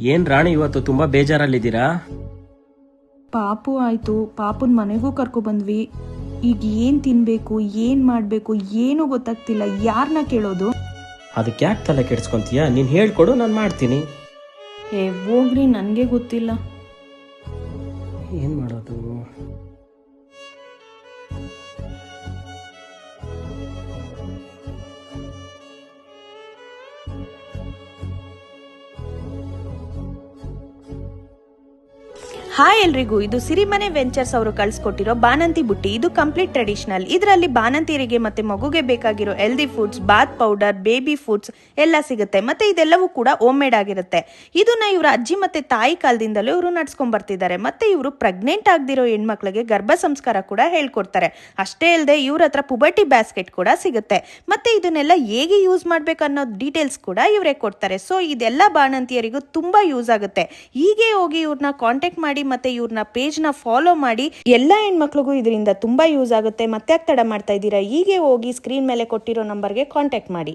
ಏನ್ ರಾಣಿ ಇವತ್ತು ತುಂಬಾ ಬೇಜಾರಲ್ಲಿದ್ದೀರಾ? ಪಾಪು ಆಯ್ತು. ಪಾಪುನ್ ಮನೆಗೂ ಕರ್ಕೊ ಬಂದ್ವಿ. ಈಗ ಏನ್ ತಿನ್ಬೇಕು ಏನ್ ಮಾಡ್ಬೇಕು ಏನು ಗೊತ್ತಾಗ್ತಿಲ್ಲ. ಯಾರನ್ನ ಕೇಳೋದು? ಅದಕ್ಕೆ ಯಾಕೆ ತಲೆ ಕೆಡ್ಸ್ಕೊಂತೀಯ? ನೀನ್ ಹೇಳ್ಕೊಡು ನಾನು ಮಾಡ್ತೀನಿ. ಏ ಹೋಗ್ರಿ ನನ್ಗೆ ಗೊತ್ತಿಲ್ಲ. ಏನ್ ಮಾಡೋದು? ಹಾಯ್ ಎಲ್ರಿಗೂ. ಇದು ಸಿರಿಮನೆ ವೆಂಚರ್ಸ್ ಅವರು ಕಳ್ಸಿಕೊಟ್ಟಿರೋ ಬಾನಂತಿ ಬುಟ್ಟಿ. ಇದು ಕಂಪ್ಲೀಟ್ ಟ್ರೆಡಿಷನಲ್. ಇದರಲ್ಲಿ ಬಾನಂತಿಯರಿಗೆ ಮತ್ತೆ ಮಗುಗೆ ಬೇಕಾಗಿರೋ healthy foods bath powder baby foods ಎಲ್ಲ ಸಿಗುತ್ತೆ. ಮತ್ತೆ ಇದೆಲ್ಲವೂ ಕೂಡ ಹೋಮ್ ಮೇಡ್ ಆಗಿರುತ್ತೆ. ಇದನ್ನ ಇವರ ಅಜ್ಜಿ ಮತ್ತೆ ತಾಯಿ ಕಾಲದಿಂದಲೂ ಇವರು ನಡ್ಸ್ಕೊಂಡ್ ಬರ್ತಿದ್ದಾರೆ. ಮತ್ತೆ ಇವರು ಪ್ರೆಗ್ನೆಂಟ್ ಆಗದಿರೋ ಹೆಣ್ಮಕ್ಳಿಗೆ ಗರ್ಭ ಸಂಸ್ಕಾರ ಕೂಡ ಹೇಳ್ಕೊಡ್ತಾರೆ. ಅಷ್ಟೇ ಅಲ್ಲದೆ ಇವ್ರ ಹತ್ರ ಪುಬರ್ಟಿ ಬ್ಯಾಸ್ಕೆಟ್ ಕೂಡ ಸಿಗುತ್ತೆ. ಮತ್ತೆ ಇದನ್ನೆಲ್ಲ ಹೇಗೆ ಯೂಸ್ ಮಾಡ್ಬೇಕು ಅನ್ನೋ ಡೀಟೇಲ್ಸ್ ಕೂಡ ಇವರೇ ಕೊಡ್ತಾರೆ. ಸೊ ಇದೆಲ್ಲ ಬಾಣಂತಿಯರಿಗೂ ತುಂಬಾ ಯೂಸ್ ಆಗುತ್ತೆ. ಹೀಗೆ ಹೋಗಿ ಇವ್ರನ್ನ ಕಾಂಟ್ಯಾಕ್ಟ್ ಮಾಡಿ ಮತ್ತೆ ಇವ್ರನ್ನ ಪೇಜ್ನ ಫಾಲೋ ಮಾಡಿ ಎಲ್ಲ ಹೆಣ್ಮಕ್ಳಿಗೂ ಇದರಿಂದ ತುಂಬಾ ಯೂಸ್ ಆಗುತ್ತೆ. ಮತ್ತೆ ತಡ ಮಾಡ್ತಾ ಇದ್ದೀರಾ? ಹೀಗೆ ಹೋಗಿ ಸ್ಕ್ರೀನ್ ಮೇಲೆ ಕೊಟ್ಟಿರೋ ನಂಬರ್ಗೆ ಕಾಂಟ್ಯಾಕ್ಟ್ ಮಾಡಿ.